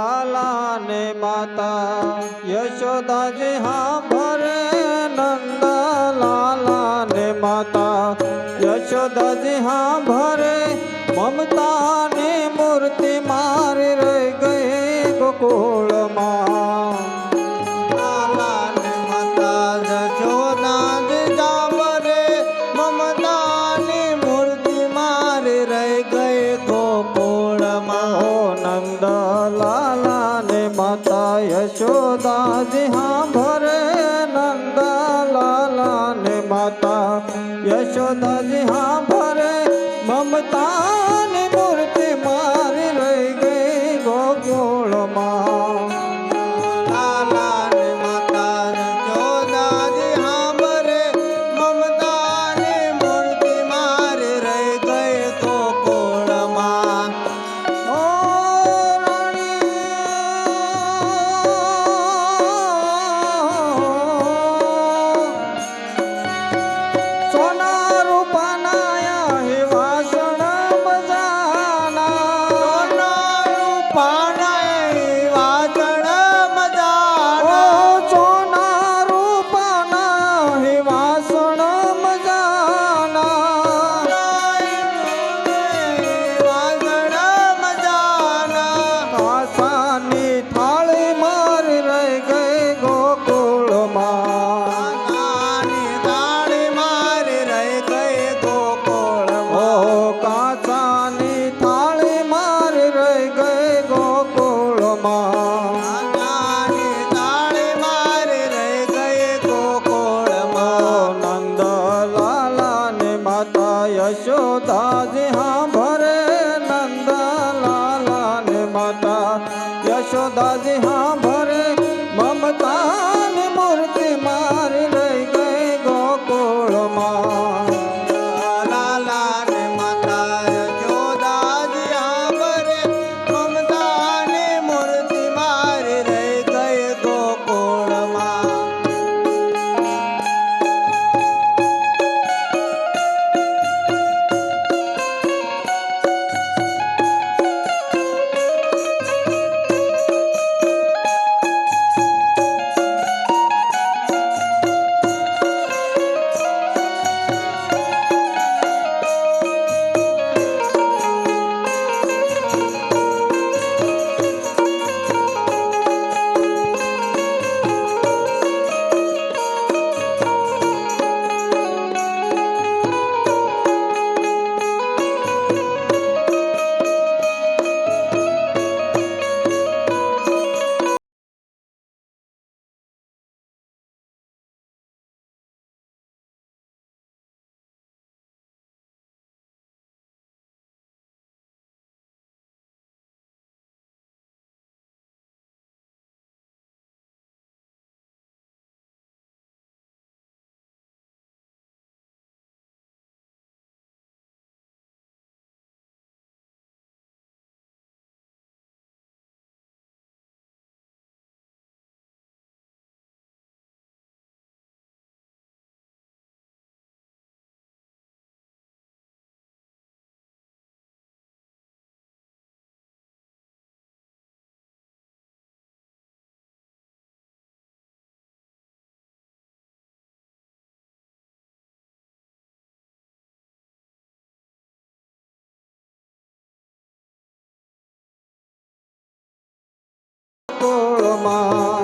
लाने माता यशोदा जी हाँ भरे नंदा लाला ने माता यशोदा जी हाँ भरे ममता ने मूर्ति मार रह गए गोकुल યશોદા હા ભર মা 吗？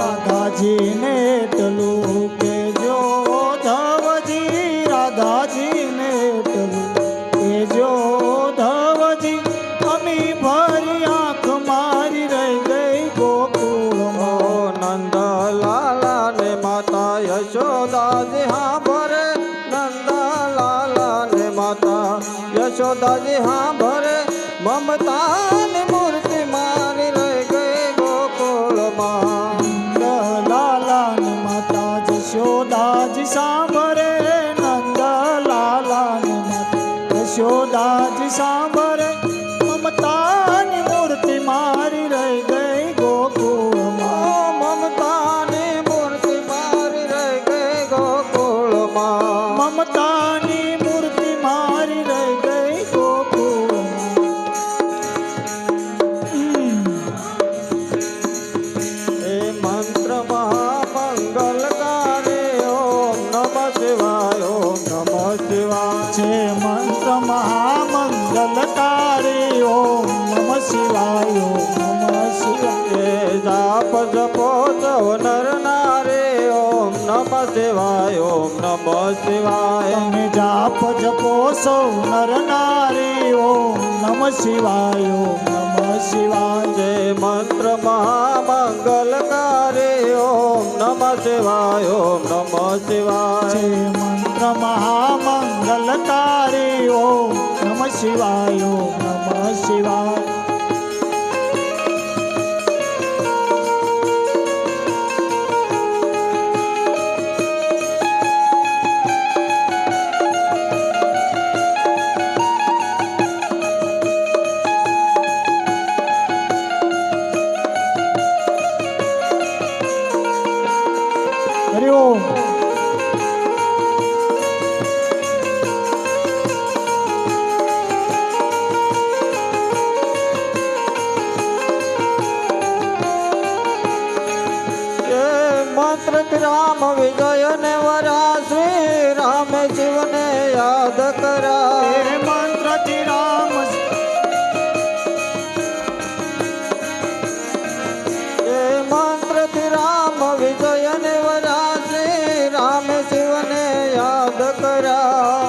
રાધાજીને એટલું કેજો ધવજી, રાધાજીને એટલું કેજો ધવજી, અમી ભરી આંખ મારી રહી ગઈ ગોકુળમાં. ઓ નંદ લાલા ને માતા યશોદાજી હા ભરે નંદ લાલા ને માતા યશોદાજી હા ભરે મમતાની યશોદાજી સાંભરે નંદલાલાનું મત. યશોદાજી સાંભરે નમઃ શિવાય ઓમ નમઃ શિવાય તમે જાપ જપો સૌ નર નારી ઓમ નમ શિવાય ઓમ નમ શિવાય જે મંત્ર મહામંગલકારે ઓમ નમઃ શિવાય ઓમ નમઃ શિવાય છે મંત્ર મહામંગલકારી ઓમ નમ શિવાય ઓમ નમ શિવાય ને વરા શ્રી રામ શિવને યાદ હે કરા મંત્રથી રામ એ મંત્ર રામ વિજય ને વરા શ્રી રામ શિવને યાદ કરા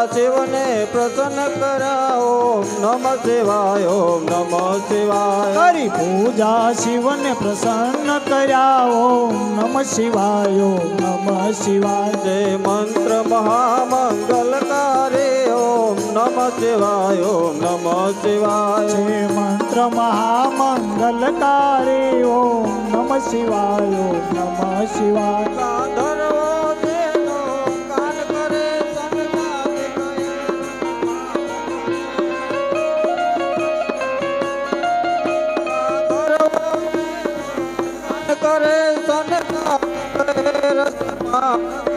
શિવને પ્રસન્ન કરા ઓમ નમ શિવાય ઓમ નમ શિવાય કરી પૂજા શિવને પ્રસન્ન કર્યા ઓમ નમ શિવાય ઓમ નમ શિવાય જે મંત્ર મહામંગલકારે ઓમ નમ શિવાય ઓમ નમ શિવાય છે મંત્ર મહામંગલકારી ઓમ નમ શિવાય ઓમ નમ શિવાય 아!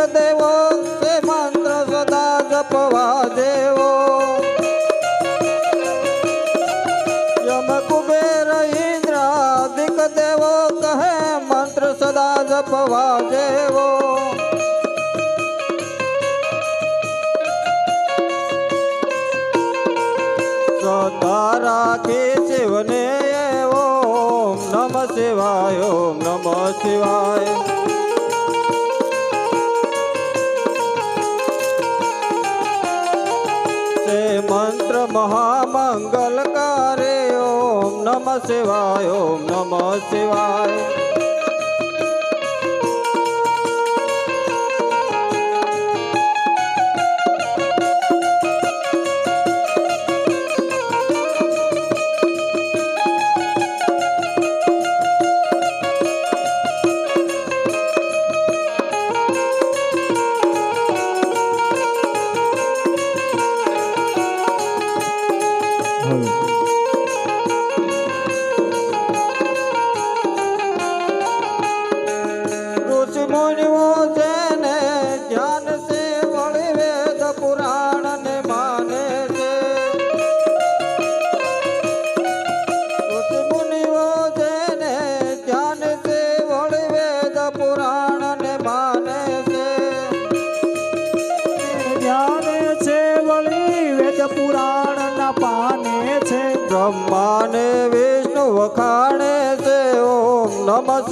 मंत्र देवो ते मंत्र सदा जपवा देवो। यम कुबेर इंद्रादिक देवो, कहे मंत्र सदा जपवा देवो। सदा राखे शिवने ओम नम शिवाय, ओम नम शिवाय। મહામંગલકારે ઓમ નમ શિવાય ઓમ નમ શિવાય.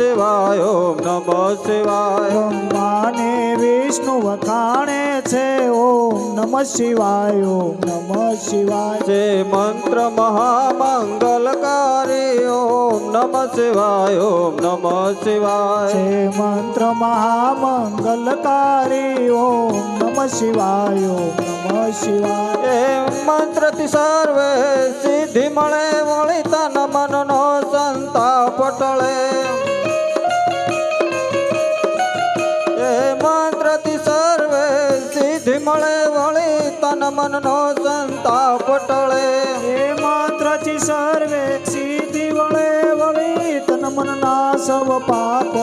શિવાય ઓમ નમઃ શિવાય બ્રહ્માને વિષ્ણુ વખાણે છે ઓમ નમઃ શિવાય ઓમ નમઃ શિવાય. જે મંત્ર મહામંગલકારી ઓમ નમઃ શિવાય ઓમ નમઃ શિવાય. જે મંત્ર મહામંગલકારી ઓમ નમઃ શિવાય ઓમ નમઃ શિવાય. એ મંત્રથી સર્વે સિદ્ધિ મળે વળી તન મનનો સંતાપ ટળે. ટળે એ મંત્રથી સર્વે સિદ્ધિ વળે વળી તન મનના સવ પાપ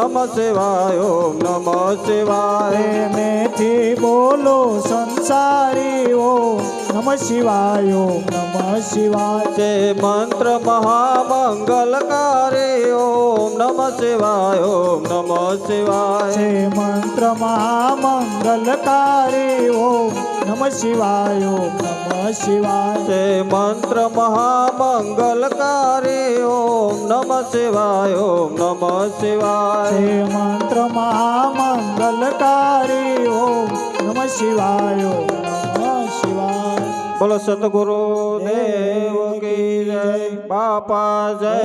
નમઃ શિવાય ઓમ નમ શિવાય. મેથી બોલો સંસારી ઓમ नम शिवाय। ओम नमः शिवाय। जय मंत्र महामंगलकारे ओम नम शिवाय। ओम नम शिवाय। जय मंत्र महामंगलकारी ओम नम शिवाय। ओम नम शिवाय। जय मंत्र महामंगलकारी ओम नम शिवाय। ओम नम शिवाय। जय मंत्र महामंगलकारी ओम नम शिवाय। ओम બોલો સતગુરુ દેવ કી જય બાપા જય.